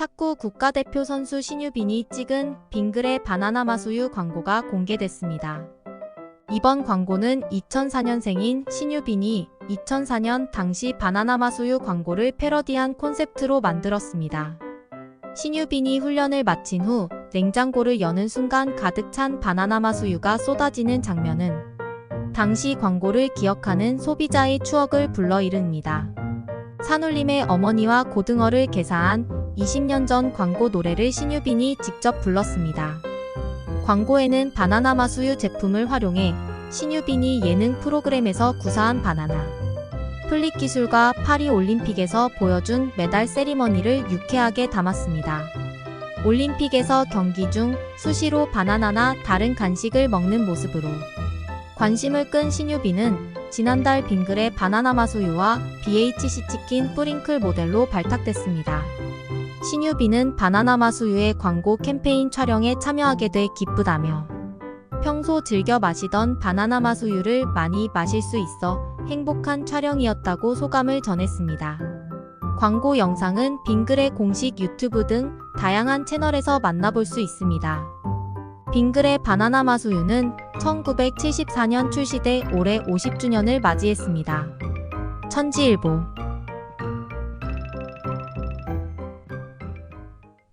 탁구 국가대표 선수 신유빈이 찍은 빙그레 바나나 마수유 광고가 공개됐습니다. 이번 광고는 2004년생인 신유빈이 2004년 당시 바나나 마수유 광고를 패러디한 콘셉트로 만들었습니다. 신유빈이 훈련을 마친 후 냉장고를 여는 순간 가득 찬 바나나 마수유가 쏟아지는 장면은 당시 광고를 기억하는 소비자의 추억을 불러일으킵니다. 산울림의 어머니와 고등어를 개사한 20년 전 광고 노래를 신유빈이 직접 불렀습니다. 광고에는 바나나 마수유 제품을 활용해 신유빈이 예능 프로그램에서 구사한 바나나 플립 기술과 파리 올림픽에서 보여준 메달 세리머니를 유쾌하게 담았습니다. 올림픽에서 경기 중 수시로 바나나나 다른 간식을 먹는 모습으로 관심을 끈 신유빈은 지난달 빙글의 바나나 마수유와 BHC 치킨 뿌링클 모델로 발탁됐습니다. 신유빈은 바나나 마수유의 광고 캠페인 촬영에 참여하게 돼 기쁘다며 평소 즐겨 마시던 바나나 마수유를 많이 마실 수 있어 행복한 촬영이었다고 소감을 전했습니다. 광고 영상은 빙글의 공식 유튜브 등 다양한 채널에서 만나볼 수 있습니다. 빙글의 바나나 마수유는 1974년 출시돼 올해 50주년을 맞이했습니다. 천지일보